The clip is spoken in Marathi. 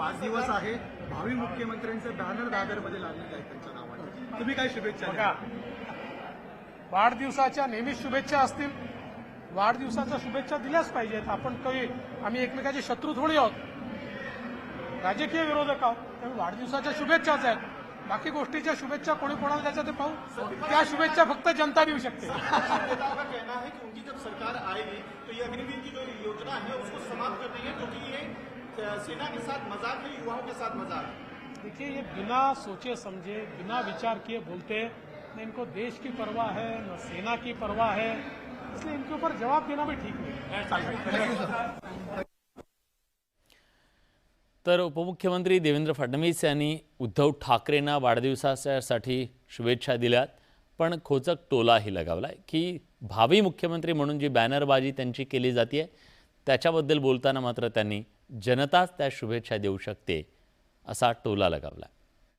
वाढदिवस आहे. भावी मुख्यमंत्र्यांचे बॅनर दादरमध्ये लागलेले आहेत त्यांच्या नावाने. तुम्ही काय शुभेच्छा द्याल? वाढदिवसाच्या नेहमीच शुभेच्छा असतील. वाढदिवसाच्या शुभेच्छा दिल्याच पाहिजेत. आपण काही आम्ही एकमेकाचे शत्रू थोडी आहोत. राजकीय विरोधक आहोत. त्यामुळे वाढदिवसाच्या शुभेच्छाच आहेत. बाकी गोष्टीच्या शुभेच्छा कोणी कोणाला द्यायचं ते पाहू. त्या शुभेच्छा फक्त जनता देऊ शकते. का है कि सरकार आएगी तो ये अग्निवीर की जो योजना है उसको समाप्त सेना के साथ मजाक है युवाओं के साथ मजाक देखिए ये बिना सोचे समझे बिना विचार किए बोलते हैं। न इनको देश की परवाह है न सेना की परवाह है। इसलिए इनके ऊपर जवाब देना भी ठीक नहीं तर उपमुख्यमंत्री देवेंद्र फडणवीस यांनी उद्धव ठाकरेंना वाढदिवसासाठी शुभेच्छा दिल्यात पण खोचक टोलाही लगावलाय की भावी मुख्यमंत्री म्हणून जी बॅनरबाजी त्यांची केली जाते त्याच्याबद्दल बोलताना मात्र त्यांनी जनताच त्या शुभेच्छा देऊ शकते असा टोला लगावला.